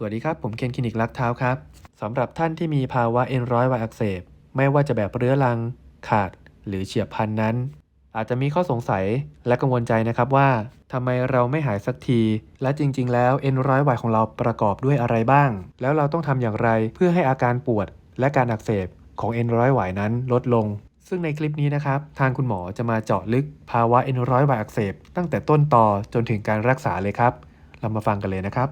สวัสดีครับ ผมเคนคลินิกรักเท้าครับสำหรับท่านที่มีภาวะเอ็นร้อยวัยอักเสบ ไม่ว่าจะแบบเรื้อรัง ขาด หรือเฉียบพลันนั้น อาจจะมีข้อสงสัยและกังวลใจนะครับว่าทำไมเราไม่หายสักที และจริง ๆ แล้วเอ็นร้อยวัยของเราประกอบด้วยอะไรบ้าง แล้วเราต้องทำอย่างไรเพื่อให้อาการปวด และการอักเสบของเอ็นร้อยวัยนั้นลดลง ซึ่งในคลิปนี้นะครับทางคุณหมอจะมาเจาะลึกภาวะเอ็นร้อยวัยอักเสบตั้งแต่ต้นต่อจนถึงการรักษาเลยครับ เรามาฟังกันเลยนะครับ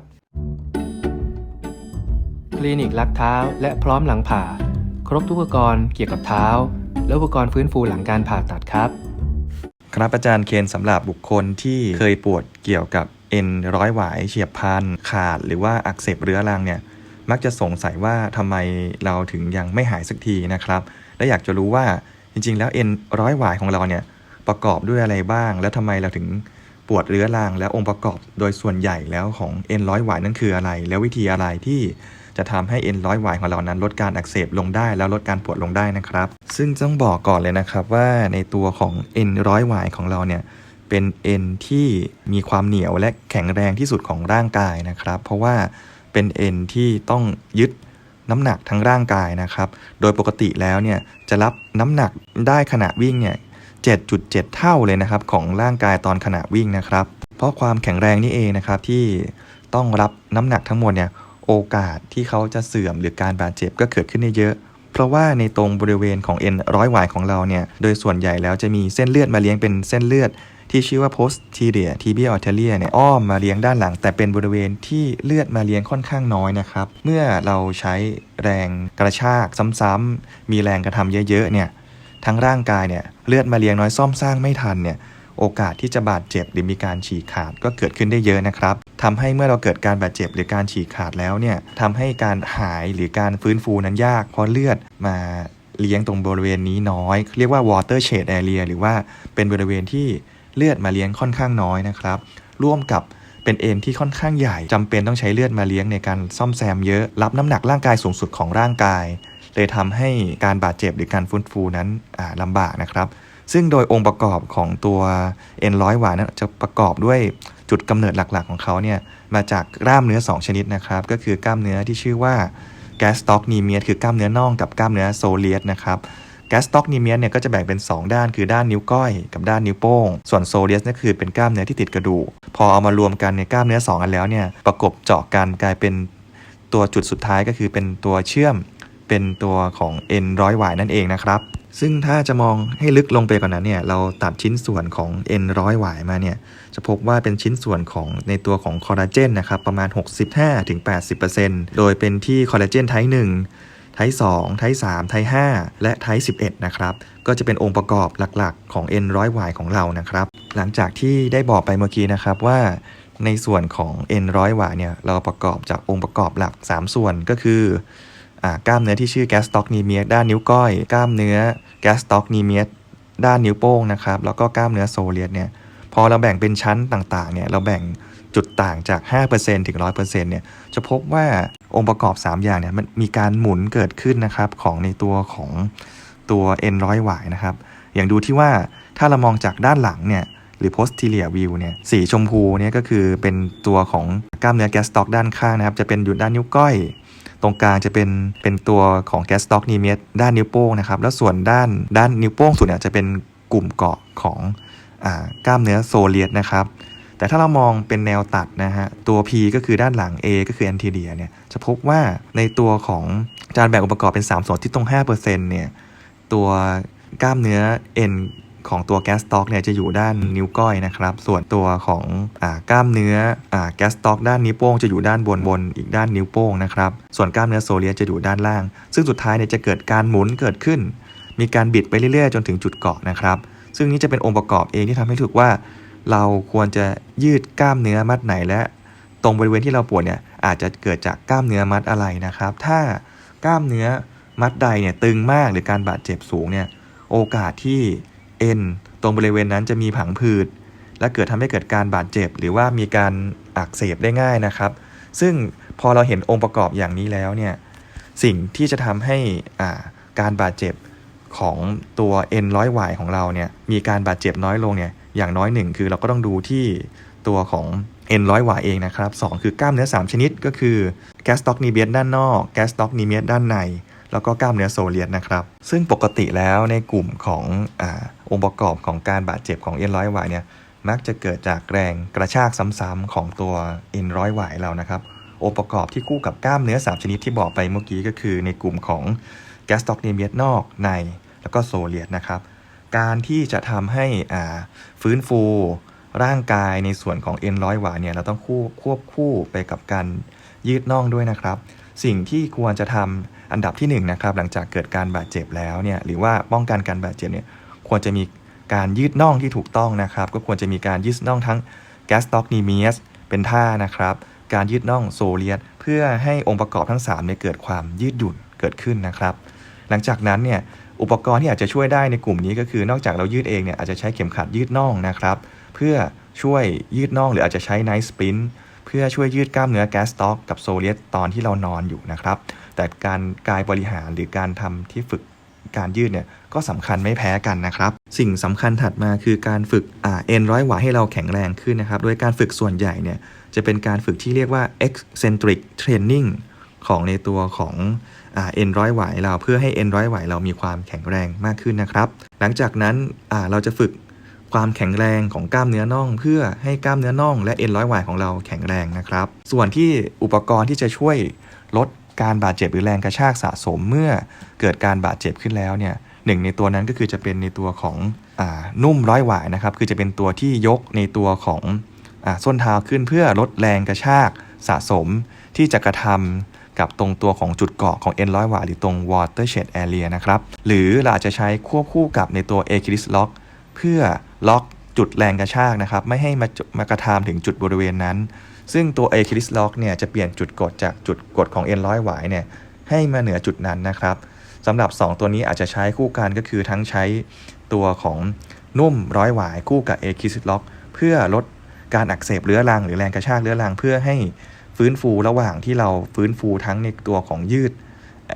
ลินิกรักเท้า และพร้อมหลังผ่า ครบทุกอุปกรณ์เกี่ยวกับเท้า และอุปกรณ์ฟื้นฟูหลังการผ่าตัดครับ ครับอาจารย์เคนสำหรับบุคคลที่เคยปวดเกี่ยวกับเอ็นร้อยหวายเฉียบพลันขาดหรือว่าอักเสบเรื้อรังเนี่ยมักจะสงสัยว่าทำไมเราถึงยังไม่หายสักทีนะครับ และอยากจะรู้ว่าจริง ๆ แล้วเอ็นร้อยหวายของเราเนี่ยประกอบด้วยอะไรบ้าง และทำไมเราถึงปวดเรื้อรัง และองค์ประกอบโดยส่วนใหญ่แล้วของเอ็นร้อยหวายนั่นคืออะไร แล้ววิธีอะไรที่ จะทำให้เอ็นร้อยหวายของเรานั้นลดการอักเสบลงได้ แล้วลดการปวดลงได้นะครับ ซึ่งต้องบอกก่อนเลยนะครับว่าในตัวของเอ็นร้อยหวายของเราเนี่ยเป็นเอ็นที่มีความเหนียวและแข็งแรงที่สุดของร่างกายนะครับ เพราะว่าเป็นเอ็นที่ต้องยึดน้ำหนักทั้งร่างกายนะครับ โดยปกติแล้วเนี่ยจะรับน้ำหนักได้ขณะวิ่งเนี่ย 7.7 เท่าเลยนะครับของร่างกายตอนขณะวิ่งนะครับ เพราะความแข็งแรงนี่เองนะครับที่ต้องรับน้ำหนักทั้งหมดเนี่ย โอกาสที่เขาจะเสื่อมหรือการบาดเจ็บก็เกิดขึ้นได้เยอะ เพราะว่าในตรงบริเวณของเอ็นร้อยหวายของเราเนี่ย โดยส่วนใหญ่แล้วจะมีเส้นเลือดมาเลี้ยงเป็นเส้นเลือด ที่ชื่อว่า posterior tibial arteria เนี่ยอ้อมมาเลี้ยงด้านหลัง แต่เป็นบริเวณที่เลือดมาเลี้ยงค่อนข้างน้อยนะครับ เมื่อเราใช้แรงกระชากซ้ำๆมีแรงกระทำเยอะๆเนี่ยทั้งร่างกายเนี่ยเลือดมาเลี้ยงน้อยซ่อมสร้างไม่ทันเนี่ย โอกาสที่จะบาดเจ็บหรือมีการฉีกขาดก็เกิดขึ้นได้เยอะนะครับทำให้เมื่อเราเกิดการบาดเจ็บหรือการฉีกขาดแล้วเนี่ยทำให้การหายหรือการฟื้นฟูนั้นยาก เพราะเลือดมาเลี้ยงตรงบริเวณนี้น้อย เรียกว่า water shed area หรือว่าเป็นบริเวณที่เลือดมาเลี้ยงค่อนข้างน้อยนะครับ ร่วมกับเป็นเอ็นที่ค่อนข้างใหญ่จำเป็นต้องใช้เลือดมาเลี้ยงในการซ่อมแซมเยอะ รับน้ำหนักร่างกายสูงสุดของร่างกาย เลยทำให้การบาดเจ็บหรือการฟื้นฟูนั้นอ่าลำบากนะครับ ซึ่งโดยองค์ประกอบของตัวเอ็นร้อยหวายนั้นจะประกอบด้วยจุดกำเนิดหลักๆของเขาเนี่ยมาจากกล้ามเนื้อ 2 ชนิดนะครับ ก็คือกล้ามเนื้อที่ชื่อว่าแกสต็อกนีเมียสคือกล้ามเนื้อน่องกับกล้ามเนื้อโซเลียสนะครับแกสต็อกนีเมียสเนี่ยก็จะแบ่งเป็น 2 ด้านคือด้านนิ้วก้อยกับด้านนิ้วโป้ง ส่วนโซเลียสนี่คือเป็นกล้ามเนื้อที่ติดกระดูกพอเอามารวมกันในกล้ามเนื้อ 2 อันแล้วเนี่ยประกบเจาะกันกลายเป็นตัวจุดสุดท้ายก็คือเป็นตัวเชื่อม เป็นตัวของเอ็นร้อยหวายนั่นเองนะครับ ซึ่งถ้าจะมองให้ลึกลงไปกว่านนั้นเนี่ย เราตัดชิ้นส่วนของเอ็นร้อยหวายมาเนี่ย จะพบว่าเป็นชิ้นส่วนของในตัวของคอลลาเจนนะครับ ประมาณ 65-80%โดยเป็นที่คอลลาเจนไทป์1ไทป์2ไทป์3ไทป์5และไทป์11 นะครับ ก็จะเป็นองค์ประกอบหลักๆของเอ็นร้อยหวายของเรานะครับ หลังจากที่ได้บอกไปเมื่อกี้นะครับว่าในส่วนของเอ็นร้อยหวายเนี่ย เราประกอบจากองค์ประกอบหลัก 3 ส่วนก็คือ กล้ามเนื้อที่ชื่อแกสต็อกนีเมียด้านนิ้วก้อย กล้ามเนื้อแกสต็อกนีเมียด้านนิ้วโป้งนะครับ แล้วก็กล้ามเนื้อโซเลียสเนี่ย พอเราแบ่งเป็นชั้นต่างๆ เนี่ย เราแบ่งจุดต่างจาก 5%ถึง 100%เนี่ย จะพบว่าองค์ประกอบ 3 อย่างเนี่ย มันมีการหมุนเกิดขึ้นนะครับของในตัวของตัวเอ็นร้อยหวายนะครับ อย่างดูที่ว่าถ้าเรามองจากด้านหลังเนี่ย หรือ posterior view เนี่ย สีชมพูเนี่ยก็คือเป็นตัวของกล้ามเนื้อแกสต็อกด้านข้างนะครับ จะเป็นอยู่ด้านนิ้วก้อย ตรงกลางจะเป็นเป็นตัวของแกสต็อกนีเมียสด้านนิ้วโป้งนะครับ แล้วส่วนด้านด้านนิ้วโป้งสุดเนี่ยจะเป็นกลุ่มเกาะของอกล้ามเนื้อโซเลียสนะครับ แต่ถ้าเรามองเป็นแนวตัดนะฮะ ตัว P ก็คือด้านหลัง A ก็คือ anterior เนี่ย จะพบว่าในตัวของจานแบ่งองค์ประกอบเป็น 3 ส่วนที่ตรง 5%เนี่ย ตัวกล้ามเนื้อ N ของตัวแกสต็อกเนี่ยจะอยู่ด้านนิ้วก้อยนะครับ ส่วนตัวของอกล้ามเนื้ออแกสต็อกด้านนิ้วโป้งจะอยู่ด้านบนบนอีกด้านนิ้วโป้งนะครับ ส่วนกล้ามเนื้อโซเลียจะอยู่ด้านล่าง ซึ่งสุดท้ายเนี่ยจะเกิดการหมุนเกิดขึ้น มีการบิดไปเรื่อยๆ จนถึงจุดเกาะนะครับ ซึ่งนี่จะเป็นองค์ประกอบเองที่ทำให้ถูกว่า เราควรจะยืดกล้ามเนื้อมัดไหนและตรงบริเวณที่เราปวดเนี่ยอาจจะเกิดจากกล้ามเนื้อมัดอะไรนะครับ ถ้ากล้ามเนื้อมัดใดเนี่ยตึงมากหรือการบาดเจ็บสูงเนี่ยโอกาสที่ เอ็นตรงบริเวณนั้นจะมีผังผืด และเกิดทำให้เกิดการบาดเจ็บ หรือว่ามีการอักเสบได้ง่ายนะครับ ซึ่งพอเราเห็นองค์ประกอบอย่างนี้แล้วเนี่ยสิ่งที่จะทำให้อาการบาดเจ็บของตัวเอ็นร้อยหวายของเราเนี่ยมีการบาดเจ็บน้อยลงเนี่ยอย่างน้อยหนึ่งคือเราก็ต้องดูที่ตัวของเอ็นร้อยหวายเองนะครับสองคือกล้ามเนื้อ 3 ชนิดก็คือแกสต็อกนีเบียสด้านนอกแกสต็อกนีเบียสด้านใน แล้วก็กล้ามเนื้อโซเลียสนะครับ ซึ่งปกติแล้วในกลุ่มของอ องค์ประกอบของการบาดเจ็บของเอ็นร้อยหวายเนี่ยมักจะเกิดจากแรงกระชากซ้ำๆของตัวเอ็นร้อยหวายเรานะครับองค์ประกอบที่คู่กับกล้ามเนื้อ 3 ชนิดที่บอกไปเมื่อกี้ก็คือ ในกลุ่มของแกสต็อกเนเบียสนอกในแล้วก็โซเลียสนะครับ การที่จะทำให้ฟื้นฟูร่างกายในส่วนของเอ็นร้อยหวาเนี่ยเราต้องคู่ควบคู่ไปกับการยืดน่องด้วยนะครับ สิ่งที่ควรจะทำอันดับที่1นงนะครับหลังจากเกิดการบาดเจ็บแล้วเนี่ยหรือว่าป้องกันการบาดเจ็บเนี่ย ควรจะมีการยืดน่องที่ถูกต้องนะครับ ก็ควรจะมีการยืดน่องทั้ง g a s t o c n e m i u s เป็นท่านะครับ การยืดน่องโซเลียสเพื่อให้องค์ประกอบทั้ง3เนี่ยเกิดความยืดหยุ่นเกิดขึ้นนะครับ หลังจากนั้นเนี่ยอุปกรณ์ที่อาจจะช่วยได้ในกลุ่มนี้ก็คือนอกจากเรายืดเองเนี่ยอาจจะใช้เข็มขัดยืดน่องนะครับ เพื่อช่วยยืดน่องหรืออาจจะใช้ไนท์สปรินเพื่อช่วยยืดกล้ามเนื้อแกสต็อกกับโซเลียสตอนที่เรานอนอยู่นะครับ แต่การกายบริหารหรือการทำที่ฝึก การยืดเนี่ยก็สำคัญไม่แพ้กันนะครับ สิ่งสำคัญถัดมาคือการฝึกอ่าเอ็นร้อยหวาให้เราแข็งแรงขึ้นนะครับ โดยการฝึกส่วนใหญ่เนี่ยจะเป็นการฝึกที่เรียกว่า eccentric training ของในตัวของเอ็นร้อยหวายเราเพื่อให้เอ็นร้อยหวายเรามีความแข็งแรงมากขึ้นนะครับ หลังจากนั้นเราจะฝึกความแข็งแรงของกล้ามเนื้อน่อง เพื่อให้กล้ามเนื้อน่อง และเอ็นร้อยหวายของเราแข็งแรงนะครับ ส่วนที่อุปกรณ์ที่จะช่วยลด การบาดเจ็บหรือแรงกระชากสะสมเมื่อเกิดการบาดเจ็บขึ้นแล้วเนี่ยหนึ่งในตัวนั้นก็คือจะเป็นในตัวของอนุ่มร้อยหวายนะครับ คือจะเป็นตัวที่ยกในตัวของอส้นเท้าขึ้นเพื่อลดแรงกระชากสะสมที่จะกระทำกับตรงตัวของจุดเกาะของ N ร้อยหวายหรือตรง watershed area นะครับ หรือเราอาจจะใช้ควบคู่กับในตัว Achilles lock เพื่อล็อกจุดแรงกระชากนะครับ ไม่ให้มามากระทำถึงจุดบริเวณนั้น ซึ่งตัว Achilles lock เนี่ยจะเปลี่ยนจุดกดจากจุดกดของ N ร้อยหวายเนี่ยให้มาเหนือจุดนั้นนะครับสำหรับ 2 ตัวนี้อาจจะใช้คู่กันก็คือทั้งใช้ตัวของนุ่มร้อยหวายคู่กับ Achilles lock เพื่อลดการอักเสบเรื้อรังหรือแรงกระชากเรื้อรังเพื่อให้ฟื้นฟูระหว่างที่เราฟื้นฟูทั้งในตัวของยืด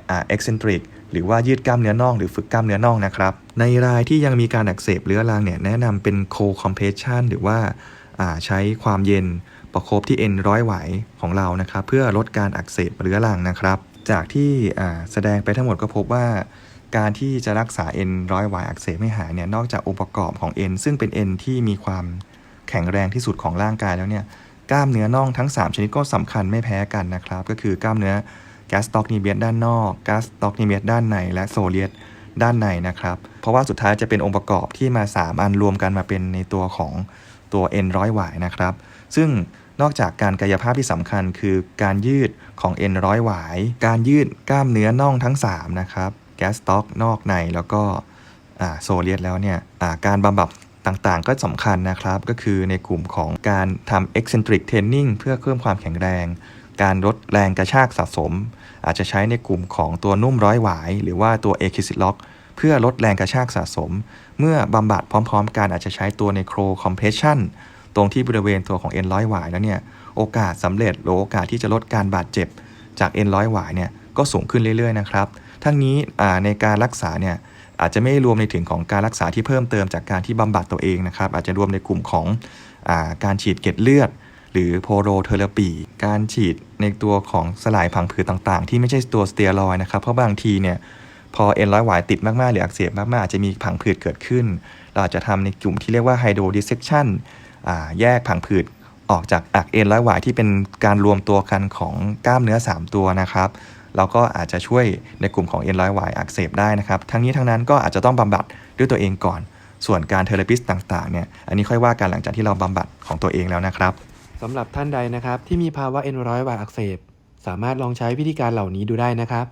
อ่า eccentric หรือว่ายืดกล้ามเนื้อน่องหรือฝึกกล้ามเนื้อน่องนะครับ ในรายที่ยังมีการอักเสบเรื้อรังเนี่ยแนะนำเป็น cold compression หรือว่าอ่าใช้ความเย็น ประคบที่เอ็นร้อยไหวของเรานะครับเพื่อลดการอักเสบเรื้อรังนะครับ จากที่แสดงไปทั้งหมดก็พบว่า การที่จะรักษาเอ็นร้อยไหวอักเสบไม่หายเนี่ยนอกจากองค์ประกอบของเอ็นซึ่งเป็นเอ็นที่มีความแข็งแรงที่สุดของร่างกายแล้วเนี่ยกล้ามเนื้อน่องทั้ง 3 ชนิดก็สำคัญไม่แพ้กันนะครับ ก็คือกล้ามเนื้อแกสต็อกนีเบียสด้านนอกแกสต็อกนีเบียสด้านในและโซเลียสด้านในนะครับ เพราะว่าสุดท้ายจะเป็นองค์ประกอบที่มา 3 อันรวมกันมาเป็นในตัวของตัวเอ็นร้อยหวายนะครับ ซึ่ง นอกจากการกายภาพที่สำคัญคือการยืดของเอ็นร้อยหวาย การยืดกล้ามเนื้อน่องทั้ง 3 นะครับ แกสต็อกนอกในแล้วก็โซเลียสแล้วเนี่ยการบำบัดต่างๆ ก็สำคัญนะครับ ก็คือในกลุ่มของการทำ eccentric training เพื่อเพิ่มความแข็งแรง การลดแรงกระชากสะสม อาจจะใช้ในกลุ่มของตัวนุ่มร้อยหวาย หรือว่าตัว a c h i l l e s lock เพื่อลดแรงกระชากสะสม เมื่อบำบัดพร้อม ๆ กันอาจจะใช้ตัวใน c r o compression ตรงที่บริเวณตัวของ N ร้อยหวายแล้วเนี่ยโอกาสสำเร็จหรือโอกาสที่จะลดการบาดเจ็บ จาก N ร้อยหวายเนี่ยก็สูงขึ้นเรื่อยๆนะครับ ทั้งนี้ในการรักษาเนี่ยอาจจะไม่รวมในถึงของการรักษาที่เพิ่มเติมจากการที่บำบัดตัวเองนะครับ อาจจะรวมในกลุ่มของอาการฉีดเกล็ดเลือด หรือโพโรเทอราปี การฉีดในตัวของสลายพังผืดต่างๆ ที่ไม่ใช่ตัวสเตียรอยนะครับ เพราะบางทีเนี่ยพอเอ็นร้อยหวายติดมากๆหรืออักเสบมากๆอาจจะมีผังผืดเกิดขึ้น เราอาจจะทำในกลุ่มที่เรียกว่าไฮโดรดิเซ c ชัน แยกผังผืดออกจากอักเอ็นร้อยหวายที่เป็นการรวมตัวกันของกล้ามเนื้อ 3 ตัวนะครับเราก็อาจจะช่วยในกลุ่มของเอ็นร้อยหวายอักเสบได้นะครับ ทั้งนี้ทั้งนั้นก็อาจจะต้องบำบัดด้วยตัวเองก่อน ส่วนการเทอราปิสต่างๆเนี่ย อันนี้ค่อยว่ากันหลังจากที่เราบำบัดของตัวเองแล้วนะครับสำหรับท่านใดนะครับที่มีภาวะเอ็นร้อยหวายอักเสบ สามารถลองใช้วิธีการเหล่านี้ดูได้นะครับ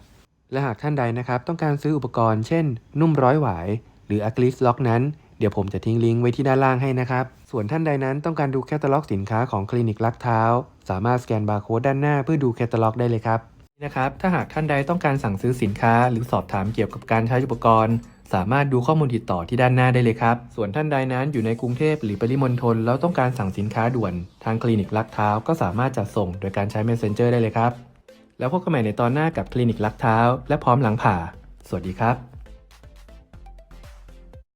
และหากท่านใดนะครับต้องการซื้ออุปกรณ์ เช่น นุ่มร้อยหวาย หรืออะคริลิสล็อกนั้น เดี๋ยวผมจะทิ้งลิงก์ไว้ที่ด้านล่างให้นะครับ ส่วนท่านใดนั้นต้องการดูแคตตาล็อกสินค้าของคลินิกลักเท้า สามารถสแกนบาร์โค้ดด้านหน้าเพื่อดูแคตตาล็อกได้เลยครับนะครับถ้าหากท่านใดต้องการสั่งซื้อสินค้า หรือสอบถามเกี่ยวกับการใช้อุปกรณ์ สามารถดูข้อมูลติดต่อที่ด้านหน้าได้เลยครับ ส่วนท่านใดนั้นอยู่ในกรุงเทพหรือปริมณฑลแล้วต้องการสั่งสินค้าด่วน ทางคลินิกลักเท้าก็สามารถจัดส่งโดยการใช้ Messenger ได้เลยครับ แล้วพบกันใหม่ในตอนหน้ากับคลินิกลักเท้า และพร้อมหลังผ่า สวัสดีครับ